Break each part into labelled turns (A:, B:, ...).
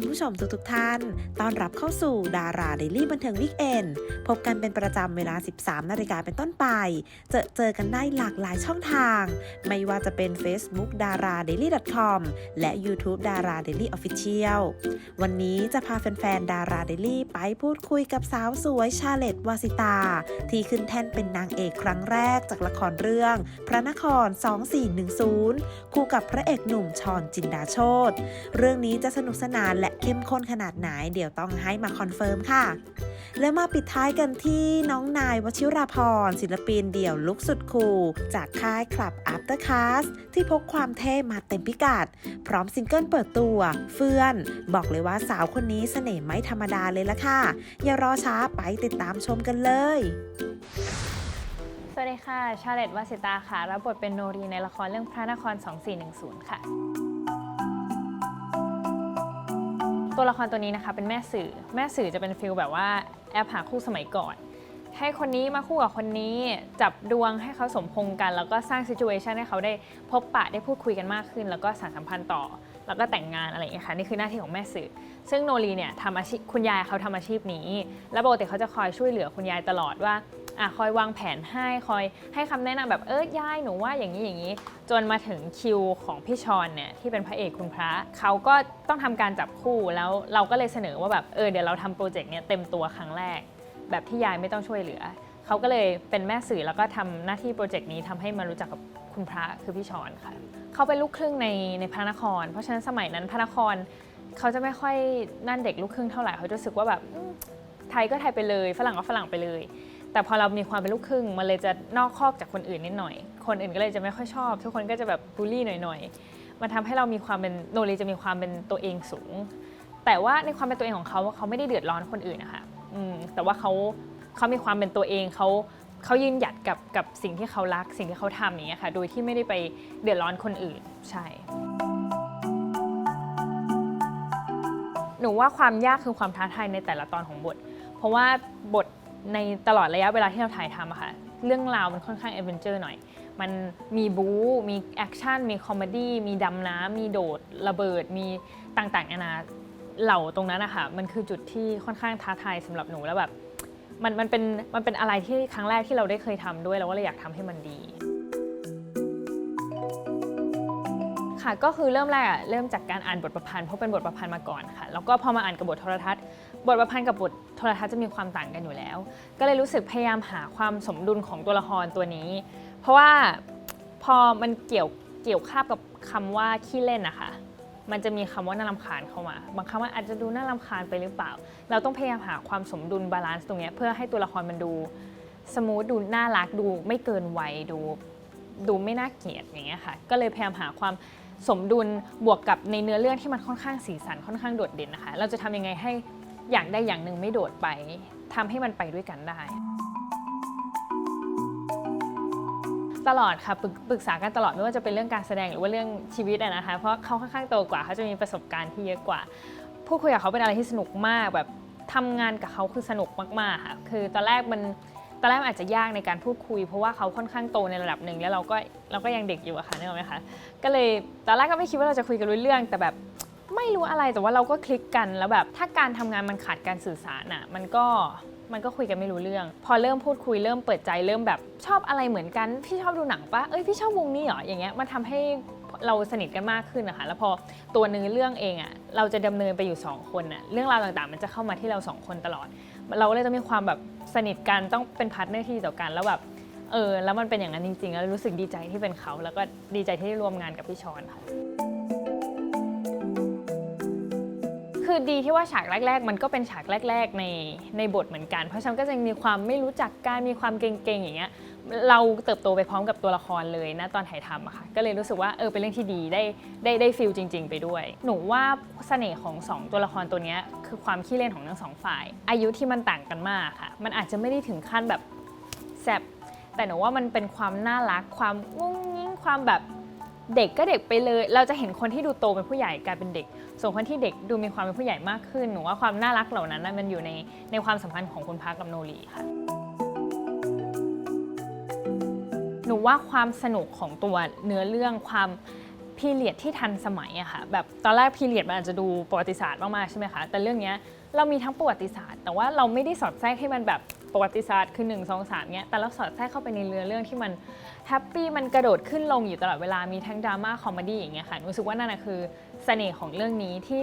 A: คุณผู้ชมทุกๆท่านต้อนรับเข้าสู่ดาราเดลี่บันเทิงวิกเอนพบกันเป็นประจำเวลา 13 นาฬิกาเป็นต้นไป เจอเจอกันได้หลากหลายช่องทาง ไม่ว่าจะเป็น Facebook d a r a d a i l y com และ YouTube d a r a Daily Official วันนี้จะพาแฟนๆดาราเดลี่ไปพูดคุยกับสาวสวยชาเลตวาสิตา ที่ขึ้นแท่นเป็นนางเอกครั้งแรกจากละครเรื่อง พระนคร 2410 คู่กับพระเอกหนุ่มชอนจินดาโชตเรื่องนี้จะสนุกสนานและเข้มข้นขนาดไหน เดี๋ยวต้องให้มาคอนเฟิร์มค่ะ และมาปิดท้ายกันที่น้องนายวชิราพรศิลปินเดี่ยวลุกสุดคูลจากค่ายคลับ After Class ที่พกความเท่มาเต็มพิกัด พร้อมซิงเกิลเปิดตัว เฟื่อน บอกเลยว่าสาวคนนี้เสน่ห์ไม่ธรรมดาเลยละค่ะ อย่ารอช้าไปติดตามชมกันเลย
B: สวัสดีค่ะ ชาเลตวาสิตาค่ะ รับบทเป็นโนรีในละครเรื่องพระนคร 2410 ค่ะ ตัวละครตัวนี้นะคะเป็นแม่สื่อ แม่สื่อจะเป็นฟิลแบบว่าแอปหาคู่สมัยก่อน ให้คนนี้มาคู่กับคนนี้จับดวงให้เขาสมพงษ์กัน แล้วก็สร้างซิจูเอชันให้เขาได้พบปะได้พูดคุยกันมากขึ้น แล้วก็สานสัมพันธ์ต่อ แล้วก็แต่งงานอะไรอย่างเงี้ยค่ะนี่คือหน้าที่ของแม่สื่อ ซึ่งโนรีเนี่ยทำอาชีพคุณยายเขาทำอาชีพนี้ แล้วปกติเขาจะคอยช่วยเหลือคุณยายตลอดว่าอะคอยวางแผนให้คอยให้คำแนะนำแบบเออยายหนูว่าอย่างนี้อย่างนี้ จนมาถึงคิวของพี่ชอนเนี่ยที่เป็นพระเอกคุณพระเขาก็ต้องทำการจับคู่แล้วเราก็เลยเสนอว่าแบบเออเดี๋ยวเราทำโปรเจกต์เนี้ยเต็มตัวครั้งแรก แบบที่ยายไม่ต้องช่วยเหลือเขาก็เลยเป็นแม่สื่อแล้วก็ทำหน้าที่โปรเจกต์นี้ทำให้มารู้จักกับคุณพระคือพี่ชอนค่ะ เขาเป็นลูกครึ่งในในพระนคร เพราะฉะนั้นสมัยนั้นพระนครเขาจะไม่ค่อยนั่นเด็กลูกครึ่งเท่าไหร่เขาจะรู้สึกว่าแบบไทยก็ไทยไปเลยฝรั่งก็ฝรั่งไปเลย แต่พอเรามีความเป็นลูกครึ่งมันเลยจะนอกคอกจากคนอื่นนิดหน่อย คนอื่นก็เลยจะไม่ค่อยชอบ ทุกคนก็จะแบบบูลลี่หน่อยๆมันทำให้เรามีความเป็นโนรีจะมีความเป็นตัวเองสูง แต่ว่าในความเป็นตัวเองของเขาเขาไม่ได้เดือดร้อนคนอื่นนะคะอืมแต่ว่าเขาเขามีความเป็นตัวเองเขา เขายืนหยัดกับกับสิ่งที่เขารัก สิ่งที่เขาทำอย่างเงี้ยค่ะ โดยที่ไม่ได้ไปเดือดร้อนคนอื่นใช่ หนูว่าความยากคือความท้าทายในแต่ละตอนของบท เพราะว่าบทในตลอดระยะเวลาที่เราถ่ายทำอะค่ะ เรื่องราวมันค่อนข้างเอเวนเจอร์หน่อย มันมีบู๊ มีแอคชั่น มีคอมเมดี้ มีดำน้ำ มีโดด ระเบิด มีต่างๆนานา เหล่าตรงนั้นอะคะมันคือจุดที่ค่อนข้างท้าทายสำหรับหนูแล้วแบบ มันมันเป็นมันเป็นอะไรที่ครั้งแรกที่เราได้เคยทำด้วยเราก็เลยอยากทำให้มันดี ค่ะก็คือเริ่มแรกอะเริ่มจากการอ่านบทประพันธ์เพราะเป็นบทประพันธ์มาก่อนค่ะ แล้วก็พอมาอ่านกับบทโทรทัศน์ บทประพันธ์กับบทโทรทัศน์จะมีความต่างกันอยู่แล้ว ก็เลยรู้สึกพยายามหาความสมดุลของตัวละครตัวนี้ เพราะว่าพอมันเกี่ยวเกี่ยวข้าบกับคำว่าขี้เล่นนะคะ มันจะมีคำว่าน่ารำคาญเข้ามา บางคำว่าอาจจะดูน่ารำคาญไปหรือเปล่า เราต้องพยายามหาความสมดุลบาลานซ์ตรงเนี้ยเพื่อให้ตัวละครมันดูสมูทดูน่ารักดูไม่เกินวัยดูดูไม่น่าเกลียดอย่างเงี้ยค่ะ ก็เลยพยายามหาความสมดุลบวกกับในเนื้อเรื่องที่มันค่อนข้างสีสันค่อนข้างโดดเด่นนะคะ เราจะทำยังไงให้อย่างใดอย่างหนึ่งไม่โดดไปทำให้มันไปด้วยกันได้ ตลอดค่ะปรึกปรึกษากันตลอดไม่ว่าจะเป็นเรื่องการแสดงหรือว่าเรื่องชีวิตอะนะคะเพราะเขาค่อนข้างโตกว่าเขาจะมีประสบการณ์ที่เยอะกว่าพูดคุยกับเขาเป็นอะไรที่สนุกมากแบบทำงานกับเขาคือสนุกมากๆค่ะคือตอนแรกมันตอนแรกมันอาจจะยากในการพูดคุย เพราะว่าเขาค่อนข้างโตในระดับหนึ่งแล้วเราก็เราก็ยังเด็กอยู่อะค่ะนึกออกไหมคะก็เลยตอนแรกก็ไม่คิดว่าเราจะคุยกันรู้เรื่อง แต่แบบไม่รู้อะไรแต่ว่าเราก็คลิกกันแล้วแบบถ้าการทำงานมันขาดการสื่อสารอะมันก็ มันก็คุยกันไม่รู้เรื่อง พอเริ่มพูดคุยเริ่มเปิดใจเริ่มแบบชอบอะไรเหมือนกัน พี่ชอบดูหนังปะเอ้ยพี่ชอบวงนี้เหรออย่างเงี้ยมันทำให้เราสนิทกันมากขึ้นนะคะแล้วพอตัวเนื้อเรื่องเองอะเราจะดำเนินไปอยู่สองคนอะเรื่องราวต่างๆ มันจะเข้ามาที่เราสองคนตลอด เราก็เลยจะมีความแบบสนิทกันต้องเป็นพาร์ทเนอร์ที่ดีต่อกันแล้วแบบเออแล้วมันเป็นอย่างนั้นจริงๆแล้วรู้สึกดีใจที่เป็นเขา แล้วก็ดีใจที่ได้ร่วมงานกับพี่ชอนค่ะ คือดีที่ว่าฉากแรก ๆ มันก็เป็นฉากแรก ๆ ในในบทเหมือนกัน เพราะฉะนั้นก็จะมีความไม่รู้จักกันมีความเก่งๆอย่างเงี้ยเราเติบโตไปพร้อมกับตัวละครเลยนะตอนถ่ายทำอะค่ะก็เลยรู้สึกว่าเออเป็นเรื่องที่ดีได้ได้ได้ฟิลจริง ๆ ไปด้วย หนูว่าเสน่ห์ของสองตัวละครตัวเนี้ยคือความขี้เล่นของทั้งสองฝ่าย อายุที่มันต่างกันมากค่ะ มันอาจจะไม่ได้ถึงขั้นแบบแซบแต่หนูว่ามันเป็นความน่ารักความงุ้งงิ้งความแบบ เด็กก็เด็กไปเลย เราจะเห็นคนที่ดูโตเป็นผู้ใหญ่กลายเป็นเด็ก ส่วนคนที่เด็กดูมีความเป็นผู้ใหญ่มากขึ้น หนูว่าความน่ารักเหล่านั้นนะมันอยู่ในในความสัมพันธ์ของคุณพักกับโนรีค่ะ หนูว่าความสนุกของตัวเนื้อเรื่องความพีเรียดที่ทันสมัยอะค่ะแบบตอนแรกพีเรียดมันอาจจะดูประวัติศาสตร์มากๆใช่ไหมคะแต่เรื่องนี้เรามีทั้งประวัติศาสตร์ แต่ว่าเราไม่ได้สอดแทรกให้มันแบบ ประวัติศาสตร์คือ 1 2 3เนี้ย แต่เราสอดแทรกเข้าไปในเรื่องเรื่องที่มันแฮปปี้มันกระโดดขึ้นลงอยู่ตลอดเวลา มีทั้งดราม่าคอมเมดี้อย่างเงี้ยค่ะรู้สึกว่านั่นนะคือเสน่ห์ของเรื่องนี้ที่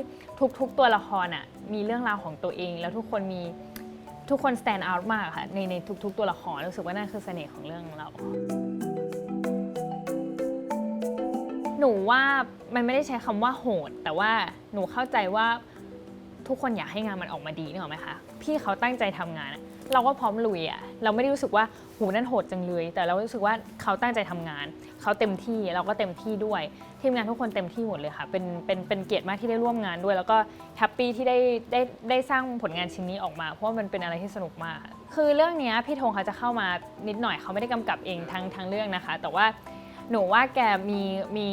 B: ทุกๆตัวละครอะมีเรื่องราวของตัวเอง แล้วทุกคนมีทุกคน stand out มากค่ะในในทุก ๆ ตัวละครรู้สึกว่านั่นคือเสน่ห์ของเรื่องเรา หนูว่ามันไม่ได้ใช้คำว่าโหด แต่ว่าหนูเข้าใจว่าทุกคนอยากให้งานมันออกมาดีนึกออกไหมคะพี่เขาตั้งใจทำงานอะ เราก็พร้อมลุยอะเราไม่ได้รู้สึกว่าหูนั่นโหดจังเลย แต่เรารู้สึกว่าเขาตั้งใจทำงาน เขาเต็มที่เราก็เต็มที่ด้วย ทีมงานทุกคนเต็มที่หมดเลยค่ะ เป็นเป็นเป็นเกียรติมากที่ได้ร่วมงานด้วย แล้วก็แฮปปี้ที่ได้ได้ได้สร้างผลงานชิ้นนี้ออกมา เพราะว่ามันเป็นอะไรที่สนุกมาก คือเรื่องนี้พี่ธงเขาจะเข้ามานิดหน่อยเขาไม่ได้กำกับเองทั้งทั้งเรื่องนะคะ แต่ว่าหนูว่าแกมีมี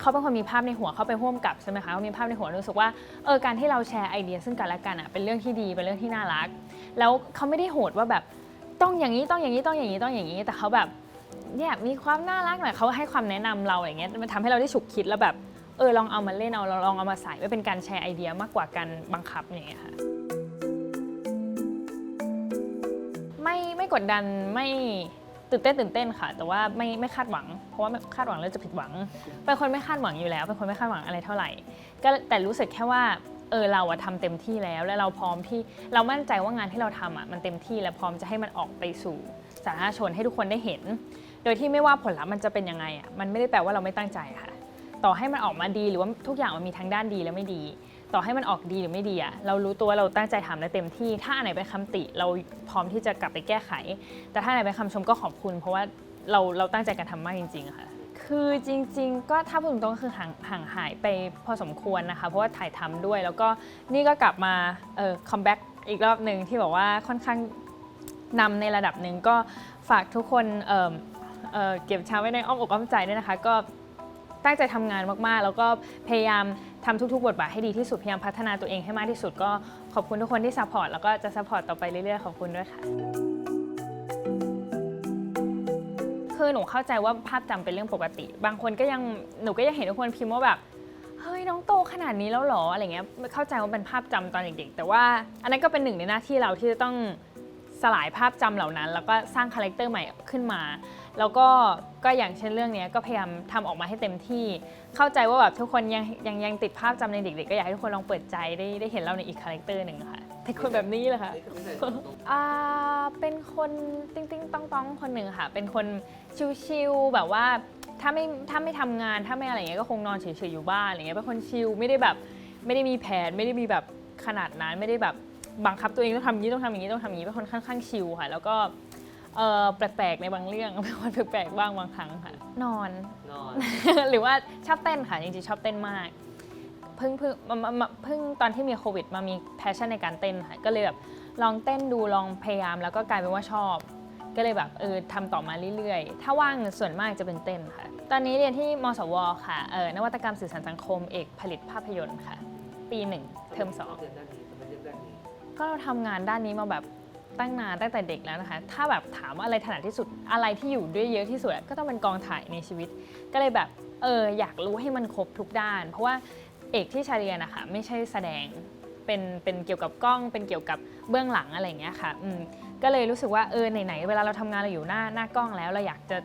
B: เขาเป็นคนมีภาพในหัวเขาไปร่วมกับใช่ไหมคะเขามีภาพในหัวรู้สึกว่าเออการที่เราแชร์ไอเดียซึ่งกันและกันอะเป็นเรื่องที่ดีเป็นเรื่องที่น่ารัก แล้วเขาไม่ได้โหดว่าแบบต้องอย่างนี้ต้องอย่างนี้ต้องอย่างนี้ต้องอย่างนี้ แต่เขาแบบเนี่ยมีความน่ารักหน่อยเขาให้ความแนะนำเราอย่างเงี้ยมันทำให้เราได้ฉุกคิดแล้วแบบเออลองเอามาเล่นเอาลองเอามาใส่ไว้เป็นการแชร์ไอเดียมากกว่าการบังคับอย่างเงี้ยค่ะไม่ไม่กดดันไม่ ตื่นเต้นตื่นเต้นค่ะ แต่ว่าไม่ไม่คาดหวัง เพราะว่าคาดหวังแล้วจะผิดหวังเป็นคนไม่คาดหวังอยู่แล้วเป็นคนไม่คาดหวังอะไรเท่าไหร่ ก็แต่รู้สึกแค่ว่าเออเราอะทำเต็มที่แล้ว และเราพร้อมที่เรามั่นใจว่างานที่เราทำอะมันเต็มที่และพร้อมจะให้มันออกไปสู่สาธารณชนให้ทุกคนได้เห็น โดยที่ไม่ว่าผลลัพธ์มันจะเป็นยังไงอะมันไม่ได้แปลว่าเราไม่ตั้งใจค่ะ ต่อให้มันออกมาดีหรือว่าทุกอย่างมันมีทั้งด้านดีและไม่ดี ต่อให้มันออกดีหรือไม่ดีอะเรารู้ตัวว่าเราตั้งใจทำและเต็มที่ ถ้าอันไหนเป็นคำติเราพร้อมที่จะกลับไปแก้ไข แต่ถ้าอันไหนเป็นคำชมก็ขอบคุณ เพราะว่าเราเราตั้งใจกันทำมากจริงๆค่ะคือจริงๆ ก็ถ้าพูดตรงๆก็คือห่างห่างหายไปพอสมควรนะคะ เพราะว่าถ่ายทำด้วย แล้วก็นี่ก็กลับมาเอ่อคัมแบ็กอีกรอบหนึ่งที่บอกว่าค่อนข้างนำในระดับหนึ่งก็ฝากทุกคนเอ่อเออเก็บชาไว้ในอ้อมอกอ้อมใจด้วยนะคะ ก็ ตั้งใจทำงานมากๆ แล้วก็พยายามทำทุกๆ บทบาทให้ดีที่สุด พยายามพัฒนาตัวเองให้มากที่สุด ก็ขอบคุณทุกคนที่ซัพพอร์ต แล้วก็จะซัพพอร์ตต่อไปเรื่อยๆ ขอบคุณด้วยค่ะคือหนูเข้าใจว่าภาพจำเป็นเรื่องปกติ บางคนก็ยังหนูก็ยังเห็นทุกคนพิมพ์ว่าแบบเฮ้ยน้องโตขนาดนี้แล้วหรออะไรเงี้ยเข้าใจว่าเป็นภาพจำตอนเด็กๆแต่ว่าอันนั้นก็เป็นหนึ่งในหน้าที่เราที่จะต้อง สลายภาพจำเหล่านั้น แล้วก็สร้างคาแรคเตอร์ใหม่ขึ้นมา แล้วก็ก็อย่างเช่นเรื่องเนี้ยก็พยายามทำออกมาให้เต็มที่ เข้าใจว่าแบบทุกคนยังยังยังติดภาพจำในเด็กๆก็อยากให้ทุกคนลองเปิดใจได้ได้เห็นเราในอีกคาแรคเตอร์หนึ่งค่ะเป็นคนแบบนี้เลยค่ะอ่าเป็นคนติ้งติ้งต้องต้องคนหนึ่งค่ะ เป็นคนชิลๆแบบว่าถ้าไม่ถ้าไม่ทำงานถ้าไม่อะไรอย่างเงี้ยก็คงนอนเฉยๆอยู่บ้านอะไรเงี้ยเป็นคนชิลไม่ได้แบบไม่ได้มีแผนไม่ได้มีแบบขนาดนั้นไม่ได้แบบ บังคับตัวเองต้องทำอย่างนี้ต้องทำอย่างนี้ต้องทำอย่างนี้เป็นคนค่อนข้างชิลค่ะ แล้วก็เออแปลกๆในบางเรื่องเป็นคนแปลกๆบ้างบางครั้งค่ะ นอน
C: นอน
B: หรือว่าชอบเต้นค่ะจริงๆชอบเต้นมากเพิ่งเพิ่งมามามาเพิ่งตอนที่มีโควิด มามีแพชชั่นในการเต้นค่ะก็เลยแบบลองเต้นดูลองพยายามแล้วก็กลายเป็นว่าชอบ ก็เลยแบบเออทำต่อมาเรื่อยๆ ถ้าว่างส่วนมากจะเป็นเต้นค่ะ ตอนนี้เรียนที่มสวค่ะเออนวัตกรรมสื่อสารสังคมเอกผลิตภาพยนตร์ค่ะ ปีหนึ่งเทอมสอง
C: เรียนด้านนี้ทำไมเรียนด้านนี้
B: ก็เราทำงานด้านนี้มาแบบตั้งนานตั้งแต่เด็กแล้วนะคะ ถ้าแบบถามว่าอะไรถนัดที่สุดอะไรที่อยู่ด้วยเยอะที่สุดก็ต้องเป็นกองถ่ายในชีวิต ก็เลยแบบเอออยากรู้ให้มันครบทุกด้าน เพราะว่าเอกที่ชาเรียนนะคะไม่ใช่แสดงเป็นเป็นเกี่ยวกับกล้อง เป็นเกี่ยวกับเบื้องหลังอะไรอย่างเงี้ยค่ะอืมก็เลยรู้สึกว่าเออไหนๆเวลาเราทำงานเราอยู่หน้าหน้ากล้องแล้วเราอยากจะ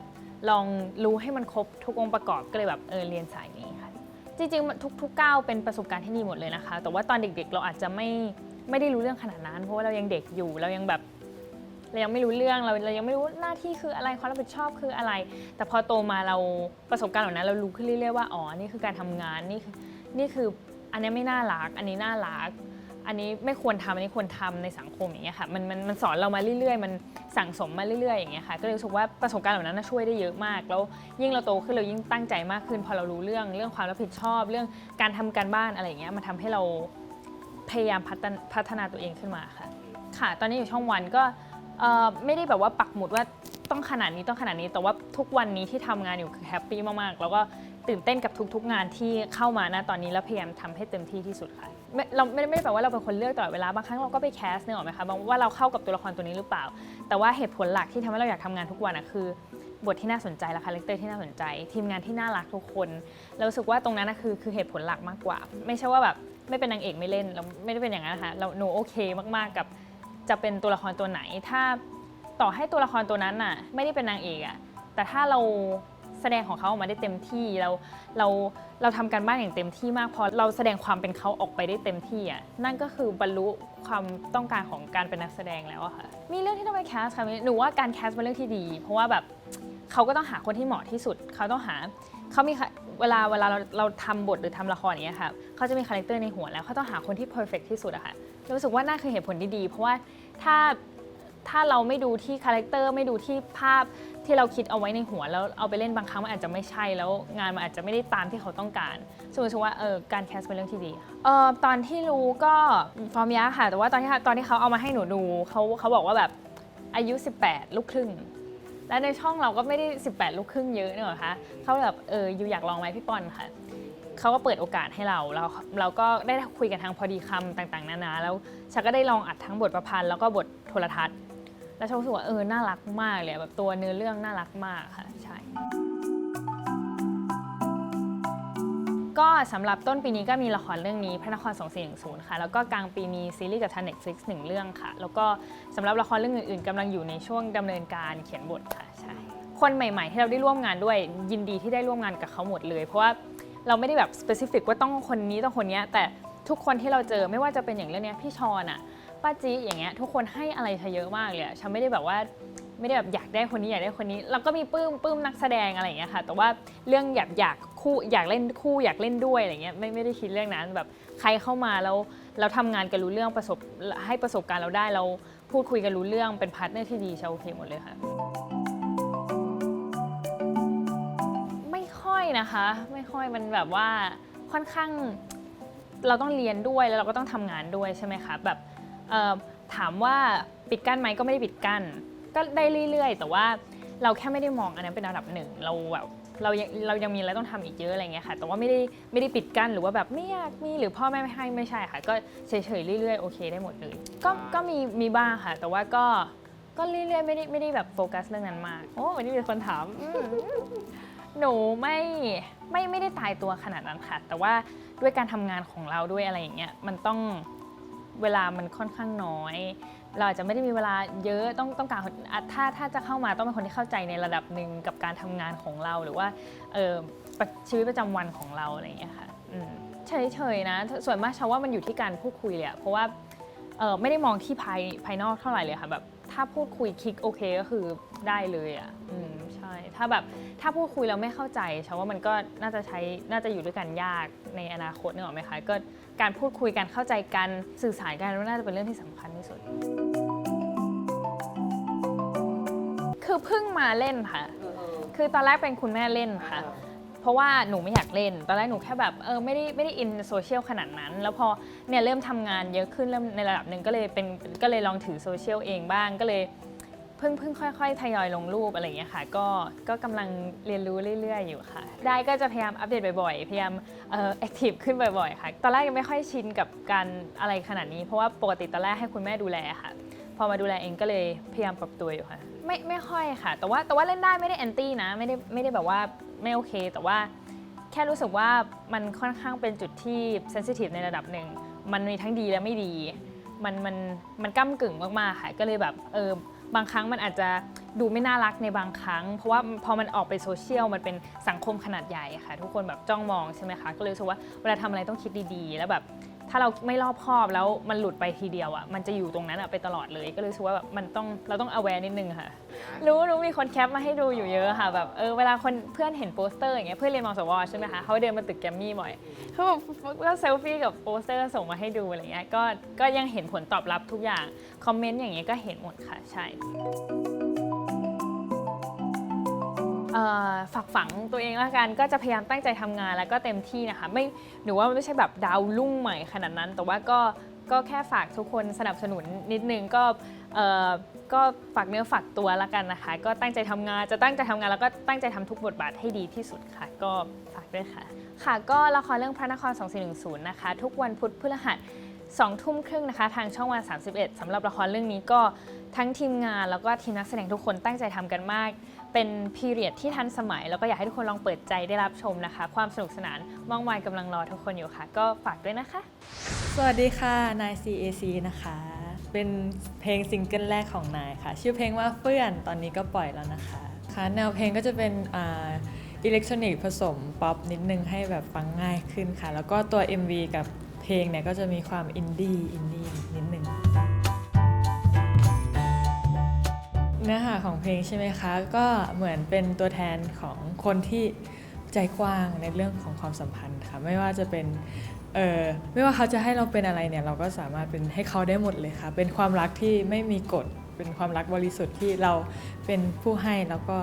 B: ลองรู้ให้มันครบทุกองค์ประกอบก็เลยแบบเออเรียนสายนี้ค่ะจริงๆทุกทุกก้าวเป็นประสบการณ์ที่ดีหมดเลยนะคะ แต่ว่าตอนเด็กๆ เราอาจจะไม่ ไม่ได้รู้เรื่องขนาดนั้น เพราะว่าเรายังเด็กอยู่เรายังแบบเรายังไม่รู้เรื่องเราเรายังไม่รู้หน้าที่คืออะไรความรับผิดชอบคืออะไร แต่พอโตมาเราประสบการณ์เหล่านั้น เรารู้ขึ้นเรื่อยๆว่าอ๋อนี่คือการทำงานนี่คือนี่คืออันนี้ไม่น่ารัก อันนี้น่ารัก อันนี้ไม่ควรทำอันนี้ควรทำในสังคมอย่างเงี้ยค่ะมันมันมันสอนเรามาเรื่อยๆ มันสั่งสมมาเรื่อยๆอย่างเงี้ยค่ะก็เลยรู้สึกว่าประสบการณ์เหล่านั้นช่วยได้เยอะมาก แล้วยิ่งเราโตขึ้นเรายิ่งตั้งใจมากขึ้น พอเรารู้เรื่องเรื่องความรับผิดชอบ เรื่องการทำการบ้านอะไรอย่างเงี้ยมันทำให้เรา พยายามพัฒนพัฒนาตัวเองขึ้นมาค่ะ ค่ะ ตอนนี้อยู่ช่องวันก็เอ่อไม่ได้แบบว่าปักหมุดว่าต้องขนาดนี้ต้องขนาดนี้แต่ว่าทุกวันนี้ที่ทำงานอยู่คือแฮปปี้มากๆ แล้วก็ตื่นเต้นกับทุกๆงานที่เข้ามานะตอนนี้แล้วพยายามทำให้เต็มที่ที่สุดค่ะไม่เราไม่ได้ไม่ได้แปลว่าเราเป็นคนเลือกตลอดเวลาบางครั้งเราก็ไปแคสเนี่ยหรอกไหมคะบางว่าเราเข้ากับตัวละครตัวนี้หรือเปล่า แต่ว่าเหตุผลหลักที่ทำให้เราอยากทำงานทุกวันอะคือ บทที่น่าสนใจและคาแรคเตอร์ที่น่าสนใจ ทีมงานที่น่ารักทุกคนเรารู้สึกว่าตรงนั้นนะคือคือเหตุผลหลักมากกว่า ไม่ใช่ว่าแบบ ไม่เป็นนางเอกไม่เล่นเราไม่ได้เป็นอย่างนั้นนะคะเราหนูโอเคมากๆกับจะเป็นตัวละครตัวไหน ถ้าต่อให้ตัวละครตัวนั้นน่ะ ไม่ได้เป็นนางเอกอะแต่ถ้าเราแสดงของเขาออกมาได้เต็มที่เราเราเราทำการบ้านอย่างเต็มที่มากพอเราแสดงความเป็นเขาออกไปได้เต็มที่อะนั่นก็คือบรรลุความต้องการของการเป็นนักแสดงแล้วอะค่ะมีเรื่องที่ต้องไปแคสค่ะมีหนูว่าการแคสเป็นเรื่องที่ดี เพราะว่าแบบเขาก็ต้องหาคนที่เหมาะที่สุด เขาต้องหาเขามีค่ะ เวลาเวลาเราเราทำบทหรือทำละครอย่างเงี้ยค่ะเขาจะมีคาแรคเตอร์ในหัวแล้วเขาต้องหาคนที่เพอร์เฟกที่สุดอะค่ะรู้สึกว่าน่าคือเหตุผลที่ดี เพราะว่าถ้าถ้าเราไม่ดูที่คาแรคเตอร์ไม่ดูที่ภาพที่เราคิดเอาไว้ในหัว แล้วเอาไปเล่นบางครั้งมันอาจจะไม่ใช่แล้วงานมันอาจจะไม่ได้ตามที่เขาต้องการสมมติว่าเออการแคสเป็นเรื่องที่ดีเออตอนที่รู้ก็ฟอร์มยาค่ะ แต่ว่าตอนที่ตอนที่เขาเอามาให้หนูดูเขาเขาบอกว่าแบบอายุ 18 ลูกครึ่ง และในช่องเราก็ไม่ได้ 18 ลูกครึ่งเยอะเนอะคะเขาแบบเอออยู่อยากลองไหมพี่ปอนค่ะเขาก็เปิดโอกาสให้เราเรา เราก็ได้คุยกันทางพอดีคำต่างๆนานาแล้วฉันก็ได้ลองอัดทั้งบทประพันธ์แล้วก็บทโทรทัศน์ แล้วฉันรู้สึกว่าเออน่ารักมากเลยแบบตัวเนื้อเรื่องน่ารักมากค่ะใช่ ก็สำหรับต้นปีนี้ก็มีละครเรื่องนี้พระนคร2410ค่ะ แล้วก็กลางปีมีซีรีส์กับทาง Netflix หนึ่งเรื่องค่ะ แล้วก็สำหรับละครเรื่องอื่นๆกำลังอยู่ในช่วงดำเนินการเขียนบทค่ะใช่คนใหม่ๆ ที่เราได้ร่วมงานด้วย ยินดีที่ได้ร่วมงานกับเขาหมดเลย เพราะว่าเราไม่ได้แบบ specific ว่าต้องคนนี้ต้องคนนี้แต่ทุกคนที่เราเจอไม่ว่าจะเป็นอย่างเรื่องนี้พี่ชอนอะป้าจีอย่างเงี้ยทุกคนให้อะไรเธอเยอะมากเลยฉันไม่ได้แบบว่าไม่ได้แบบอยากได้คนนี้อยากได้คนนี้แล้วก็มีปื้มปื้มนักแสดงอะไรอย่างเงี้ยค่ะ แต่ว่าเรื่องอยากอยาก คู่อยากเล่นคู่อยากเล่นด้วยอะไรเงี้ยไม่ไม่ได้คิดเรื่องนั้นแบบใครเข้ามาแล้วเราทำงานกันรู้เรื่องประสบให้ประสบการณ์เราได้เราพูดคุยกันรู้เรื่องเป็นพาร์ทเนอร์ที่ดีชาโอเคหมดเลยค่ะ ไม่ค่อยนะคะ ไม่ค่อยมันแบบว่าค่อนข้างเราต้องเรียนด้วยแล้วเราก็ต้องทำงานด้วยใช่ไหมคะแบบถามว่าปิดกั้นไหมก็ไม่ได้ปิดกั้นก็ได้เรื่อย ๆ แต่ว่าเราแค่ไม่ได้มองอันนั้นเป็นระดับหนึ่งเราแบบ เรายังเรายังมีอะไรต้องทำอีกเยอะอะไรเงี้ยค่ะ แต่ว่าไม่ได้ไม่ได้ปิดกั้นหรือว่าแบบไม่อยากมีหรือพ่อแม่ไม่ให้ไม่ใช่ค่ะ ก็เฉยๆเรื่อยๆโอเคได้หมดเลยก็ก็มีมีบ้างค่ะ แต่ว่าก็ก็เรื่อยๆไม่ได้ไม่ได้แบบโฟกัสเรื่องนั้นมากโอ้วันนี้มีคนถามอืมหนูไม่ไม่ไม่ได้ตายตัวขนาดนั้นค่ะ แต่ว่าด้วยการทำงานของเราด้วยอะไรอย่างเงี้ยมันต้อง เวลามันค่อนข้างน้อย เราอาจจะไม่ได้มีเวลาเยอะต้องต้องการถ้าถ้าจะเข้ามาต้องเป็นคนที่เข้าใจในระดับหนึ่งกับการทำงานของเราหรือว่าเออชีวิตประจำวันของเราอะไรอย่างเงี้ยค่ะเฉยๆนะ ส่วนมากชาวว่ามันอยู่ที่การพูดคุยเลยเพราะว่าเออไม่ได้มองที่ภายภายนอกเท่าไหร่เลยค่ะแบบ ถ้าพูดคุยคลิกโอเคก็คือได้เลยอะอืมใช่ ถ้าแบบถ้าพูดคุยแล้วไม่เข้าใจฉันว่ามันก็น่าจะใช้น่าจะอยู่ด้วยกันยากในอนาคตนึกออกไหมคะก็การพูดคุยกันเข้าใจกันสื่อสารกันน่าจะเป็นเรื่องที่สำคัญที่สุด คือเพิ่งมาเล่นค่ะ คือตอนแรกเป็นคุณแม่เล่นค่ะเพ ราะว่าหนูไม่อยากเล่น ตอนแรกหนูแค่แบบเออไม่ได้ไม่ได้อินโซเชียลขนาดนั้น แล้วพอเนี่ยเริ่มทำงานเยอะขึ้นเริ่มในระดับหนึ่งก็เลยเป็นก็เลยลองถือโซเชียลเองบ้างก็เลยเพิ่งเพิ่งค่อย ๆ ทยอยลงรูปอะไรอย่างเงี้ยค่ะ ก็ก็กำลังเรียนรู้เรื่อย ๆ อยู่ค่ะ ได้ก็จะพยายามอัปเดตบ่อยๆ พยายามเอ่อแอคทีฟขึ้นบ่อยๆ ค่ะ ตอนแรกยังไม่ค่อยชินกับการอะไรขนาดนี้ เพราะว่าปกติตอนแรกให้คุณแม่ดูแลค่ะ พอมาดูแลเองก็เลยพยายามปรับตัวอยู่ค่ะ ไม่ไม่ค่อยค่ะ แต่ว่าแต่ว่าเล่นได้ไม่ได้แอนตี้นะ ไม่ได้ไม่ได้แบบว่า ไม่โอเค แต่ว่าแค่รู้สึกว่ามันค่อนข้างเป็นจุดที่เซนซิทีฟในระดับหนึ่ง มันมีทั้งดีและไม่ดี มันมันมันก้ากึ่งมากๆค่ะก็เลยแบบเออบางครั้งมันอาจจะดูไม่น่ารักในบางครั้ง เพราะว่าพอมันออกไปโซเชียลมันเป็นสังคมขนาดใหญ่ค่ะ ทุกคนแบบจ้องมองใช่ไหมคะก็เลยรู้สึกว่าเวลาทำอะไรต้องคิดดีๆ แล้วแบบ ถ้าเราไม่รอบคอบแล้วมันหลุดไปทีเดียวอะมันจะอยู่ตรงนั้นอะไปตลอดเลย ก็เลยรู้สึกว่าแบบมันต้องเราต้อง aware นิดนึงค่ะ รู้รู้มีคนแคปมาให้ดูอยู่เยอะค่ะแบบเออเวลาคนเพื่อนเห็นโปสเตอร์อย่างเงี้ยเพื่อนเรียนมสวใช่ไหมคะเขาเดินมาตึกแกรมมี่บ่อยเขาแบบก็เซลฟี่กับโปสเตอร์ส่งมาให้ดูอะไรเงี้ยก็ก็ยังเห็นผลตอบรับทุกอย่างคอมเมนต์อย่างเงี้ยก็เห็นหมดค่ะใช่ ฝากฝังตัวเองละกันก็จะพยายามตั้งใจทำงานแล้วก็เต็มที่นะคะไม่หนูว่ามันไม่ใช่แบบดาวรุ่งใหม่ขนาดนั้น แต่ว่าก็ก็แค่ฝากทุกคนสนับสนุนนิดนึงก็ก็ฝากเนื้อฝากตัวละกันนะคะ ก็ตั้งใจทำงานจะตั้งใจทำงานแล้วก็ตั้งใจทำทุกบทบาทให้ดีที่สุดค่ะ ก็ฝากด้วยค่ะ ค่ะก็ละครเรื่องพระนคร 2410 นะคะ ทุกวันพุธพฤหัส2ทุ่มครึ่งนะคะ ทางช่องวัน 31สำหรับละครเรื่องนี้ก็ทั้งทีมงานแล้วก็ทีมนักแสดงทุกคนตั้งใจทำกันมาก เป็นพีเรียดที่ทันสมัย แล้วก็อยากให้ทุกคนลองเปิดใจได้รับชมนะคะ ความสนุกสนานมองวายกำลังรอทุกคนอยู่ค่ะ ก็ฝากด้วยนะคะ
C: สวัสดีค่ะ นาย CAC นะคะ เป็นเพลงซิงเกิลแรกของนายค่ะ ชื่อเพลงว่าเฟื่อนตอนนี้ก็ปล่อยแล้วนะคะค่ะแนวเพลงก็จะเป็นอ่าอิเล็กทรอนิกส์ผสมป๊อปนิดนึงให้แบบฟังง่ายขึ้นค่ะ แล้วก็ตัว MV กับเพลงเนี่ยก็จะมีความอินดี้อินดี้นิด เนื้อหาของเพลงใช่ไหมคะ ก็เหมือนเป็นตัวแทนของคนที่ใจกว้างในเรื่องของความสัมพันธ์ค่ะ ไม่ว่าจะเป็นเออไม่ว่าเขาจะให้เราเป็นอะไรเนี่ย เราก็สามารถเป็นให้เขาได้หมดเลยค่ะ เป็นความรักที่ไม่มีกฎ เป็นความรักบริสุทธิ์ที่เราเป็นผู้ให้แล้วก็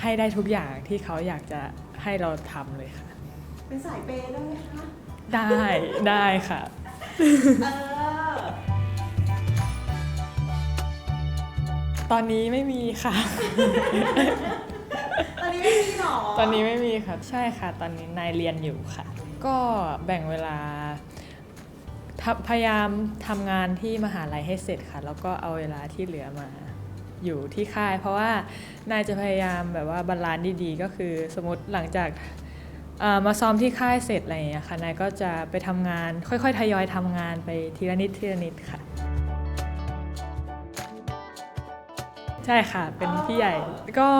C: ให้ได้ทุกอย่างที่เขาอยากจะให้เราทำเลยค่ะ
A: เป็นสายเปย์ด้วยไหมคะ
C: ได้ ได้ค่ะ
A: เออ
C: ตอนนี้ไม่มีค่ะ
A: ตอนนี้ไม่มีหรอ
C: ตอนนี้ไม่มีค่ะใช่ค่ะ ตอนนี้นายเรียนอยู่ค่ะ ก็แบ่งเวลาทำพยายามทำงานที่มหาลัยให้เสร็จค่ะ แล้วก็เอาเวลาที่เหลือมาอยู่ที่ค่าย เพราะว่านายจะพยายามแบบว่าบาลานซ์ดีๆ ก็คือสมมติหลังจากเอ่อมาซ้อมที่ค่ายเสร็จอะไรอย่างเงี้ยค่ะนายก็จะไปทำงานค่อยๆ ทยอยทำงานไปทีละนิดทีละนิดค่ะ ใช่ค่ะ เป็นพี่ใหญ่ ก็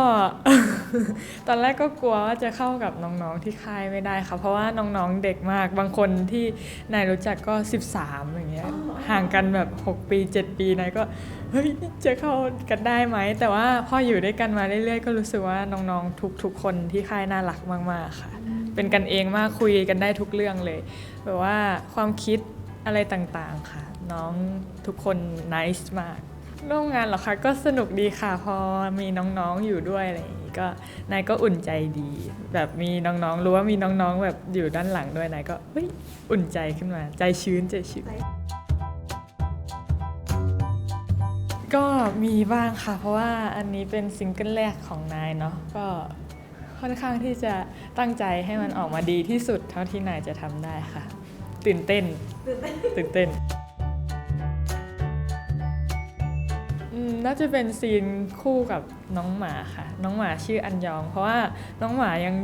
C: ตอนแรกก็กลัวว่าจะเข้ากับน้องๆที่ค่ายไม่ได้ค่ะ เพราะว่าน้องๆเด็กมาก บางคนที่นายรู้จักก็ 13 อย่างเงี้ย ห่างกันแบบ 6 ปี 7 ปีนายก็เฮ้ยจะเข้ากันได้ไหม แต่ว่าพออยู่ด้วยกันมาเรื่อยๆ ก็รู้สึกว่าน้องๆ ทุกๆ คนที่ค่ายน่ารักมากๆค่ะ เป็นกันเองมากคุยกันได้ทุกเรื่องเลย แบบว่าความคิดอะไรต่างๆค่ะ น้องทุกคนนิสมาก ร่วมงานเหรอคะก็สนุกดีค่ะ พอมีน้องๆอยู่ด้วยอะไรอย่างงี้ก็นายก็อุ่นใจดี แบบมีน้องๆ รู้ว่ามีน้องๆ แบบอยู่ด้านหลังด้วยนายก็เฮ้ยอุ่นใจขึ้นมา ใจชื้นใจชื้นก็มีบ้างค่ะ เพราะว่าอันนี้เป็นซิงเกิลแรกของนายเนาะก็ค่อนข้างที่จะตั้งใจให้มันออกมาดีที่สุดเท่าที่นายจะทำได้ค่ะ ตื่นเต้นตื่นเต้นอืมน่าจะเป็นซีนคู่กับน้องหมาค่ะ น้องหมาชื่ออันยอง เพราะว่าน้องหมายัง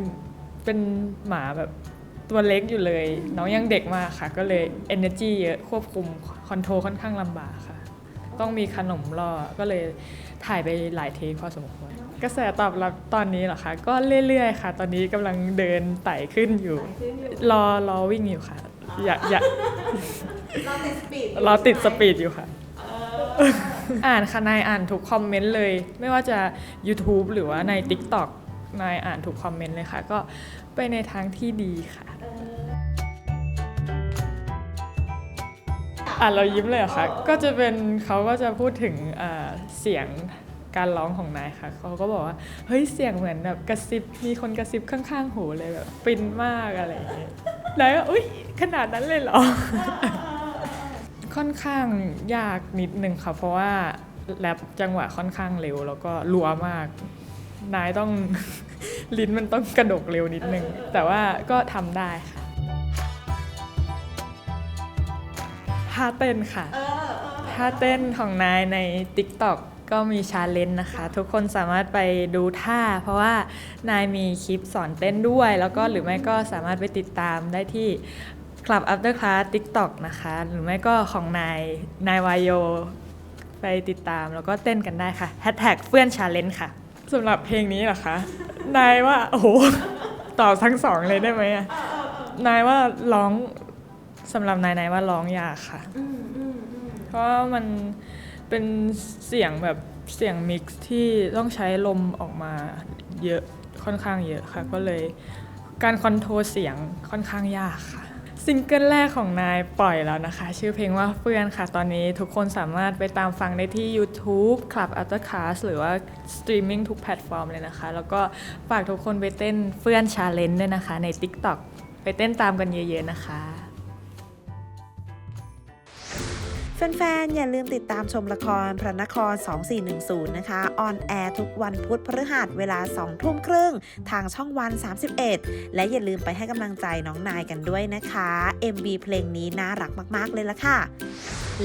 C: เป็นหมาแบบตัวเล็กอยู่เลย น้องยังเด็กมากค่ะ ก็เลย energy เยอะควบคุมคอนโทรลค่อนข้างลำบากค่ะ ต้องมีขนมรอก็เลยถ่ายไปหลายเทคพอสมควรกระแสตอบรับตอนนี้เหรอคะก็เรื่อยๆค่ะ ตอนนี้กำลังเดินไต่ขึ้นอยู่ รอรอวิ่งอยู่ค่ะ อยากอยาก
A: เราติดสปีด
C: รอติดสปีดอยู่ค่ะ อ่านค่ะนายอ่านทุกคอมเมนต์เลย ไม่ว่าจะ YouTube หรือว่าใน TikTok นายอ่านทุกคอมเมนต์เลยค่ะ ก็ไปในทางที่ดีค่ะ อ่านเรายิ้มเลยเหรอคะก็จะเป็นเขาก็จะพูดถึงอ่าเสียงการร้องของนายค่ะ เขาก็บอกว่า เฮ้ยเสียงเหมือนแบบกระซิบ มีคนกระซิบข้างๆหูเลยแบบฟินมากอะไรอย่างเงี้ยแล้วก็อุ้ยขนาดนั้นเลยเหรอ ค่อนข้างยากนิดนึงค่ะ เพราะว่าแรปจังหวะค่อนข้างเร็ว แล้วก็รัวมาก นายต้อง ลิ้นมันต้องกระดกเร็วนิดนึง แต่ว่าก็ทำได้ค่ะท่าเต้นค่ะท่าเต้นของนายใน TikTok ก็มีชาเลนจ์นะคะ ทุกคนสามารถไปดูท่า เพราะว่านายมีคลิปสอนเต้นด้วย แล้วก็หรือไม่ก็สามารถไปติดตามได้ที่ Club After Class TikTok นะคะ หรือไม่ก็ของนายนายวายโย ไปติดตามแล้วก็เต้นกันได้ค่ะ Hashtag เฟื่อนชาเลนจ์ค่ะสำหรับเพลงนี้เหรอคะนายว่าโอ้โหตอบทั้งสองเลยได้ไหมอะนายว่าร้องสำหรับนายนายว่าร้องยากค่ะ เพราะมันเป็นเสียงแบบเสียงมิกซ์ที่ต้องใช้ลมออกมาเยอะค่อนข้างเยอะค่ะ ก็เลยการคอนโทรลเสียงค่อนข้างยากค่ะ ซิงเกิลแรกของนายปล่อยแล้วนะคะ ชื่อเพลงว่าเฟื่อนค่ะ ตอนนี้ทุกคนสามารถไปตามฟังได้ที่ YouTube Club After Class หรือว่าสตรีมมิ่งทุกแพลตฟอร์มเลยนะคะ แล้วก็ฝากทุกคนไปเต้นเฟื่อนชาเลนจ์ด้วยนะคะ ใน TikTok ไปเต้นตามกันเยอะๆนะคะ
A: แฟนๆ อย่าลืมติดตามชมละครพระนคร 2410 นะคะ ออนแอร์ทุกวันพุธพฤหัสเวลา 2 ทุ่มครึ่ง ทางช่องวัน 31 และอย่าลืมไปให้กำลังใจน้องนายกันด้วยนะคะ MV เพลงนี้น่ารักมากๆ เลยละค่ะ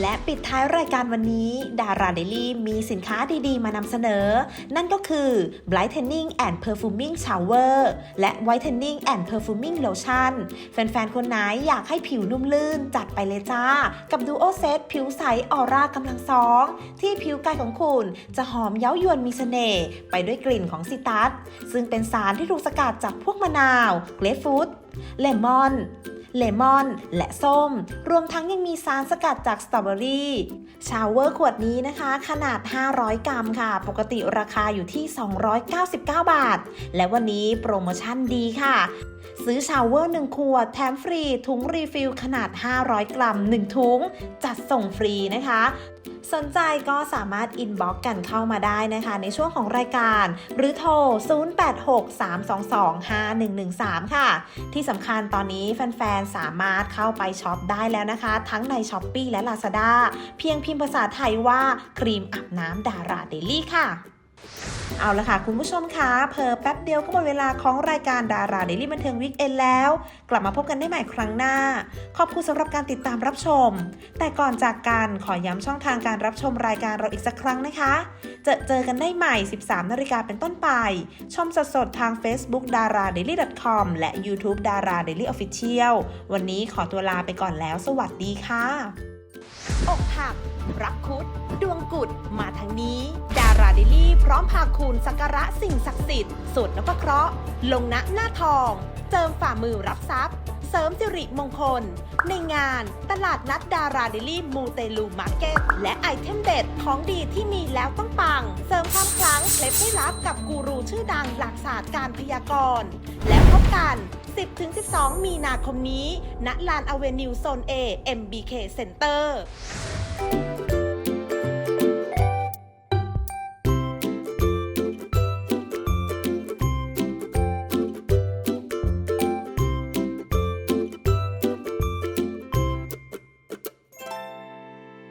A: และปิดท้ายรายการวันนี้ ดาราเดลี่มีสินค้าดีๆ มานำเสนอ นั่นก็คือ Brightening and Perfuming Shower และ Whitening and Perfuming Lotion แฟนๆ คนไหนอยากให้ผิวนุ่มลื่นจัดไปเลยจ้า กับ Duo Set ผิววใสออร่ากำลังสอง ที่ผิวกายของคุณจะหอมเย้ายวนมีเสน่ห์ไปด้วยกลิ่นของซิตัส ซึ่งเป็นสารที่ถูกสกัดจากพวกมะนาว เกรฟฟรุตเลมอนเลมอน และส้ม รวมทั้งยังมีสารสกัดจากสตรอเบอรี่ชาวเวอร์ขวดนี้นะคะ ขนาด 500 กรัมค่ะ ปกติราคาอยู่ที่ 299 บาท และวันนี้โปรโมชั่นดีค่ะ ซื้อชาวเวอร์ 1 ขวด แถมฟรี ถุงรีฟิลขนาด 500 กรัม 1 ถุง จัดส่งฟรีนะคะ สนใจก็สามารถอินบ็อกกันเข้ามาได้นะคะ ในช่วงของรายการ หรือโทร 0863225113 ค่ะ ที่สำคัญตอนนี้แฟนๆ สามารถเข้าไปช็อปได้แล้วนะคะ ทั้งใน s h อ p e e และ Lazada เพียงพิมพ์ภาษาไทยว่าครีมอาบน้ำดาราเดลี่ค่ะ เอาละค่ะ คุณผู้ชมคะเพอแป๊บเดียวก็หมดเวลาของรายการดาราเดลี่บันเทิงวิกเอนแล้ว กลับมาพบกันได้ใหม่ครั้งหน้า ขอบคุณสำหรับการติดตามรับชม แต่ก่อนจากกันขอย้ำช่องทางการรับชมรายการเราอีกสักครั้งนะคะเจอเจอกันได้ใหม่ 13นาฬิกาเป็นต้นไป ชมสดๆทาง Facebook d a r a d a i l y c o m และ YouTube d a r a Daily Official วันนี้ขอตัวลาไปก่อนแล้ว สวัสดีค่ะอกหักรักคุด ดวงกุดมาทางนี้ ดาราเดลี่ มพาคุณสักการะสิ่งศักดิ์สิทธิ์สุดนพเคราะห์ ลงณหน้าทอง เจิมฝ่ามือรับทรัพย์ เสริมสิริมงคล ในงานตลาดนัดดาราเดลี่มูเตลูมาร์เก็ต และไอเทมเด็ดของดีที่มีแล้วต้องปัง เสริมความคลังเคล็ดไม่ลับกับกูรูชื่อดังหลักศาสตร์การพยากรณ์ แล้วพบกัน 10-12 มีนาคมนี้ ณ ลานอเวนิวโซน A MBK Center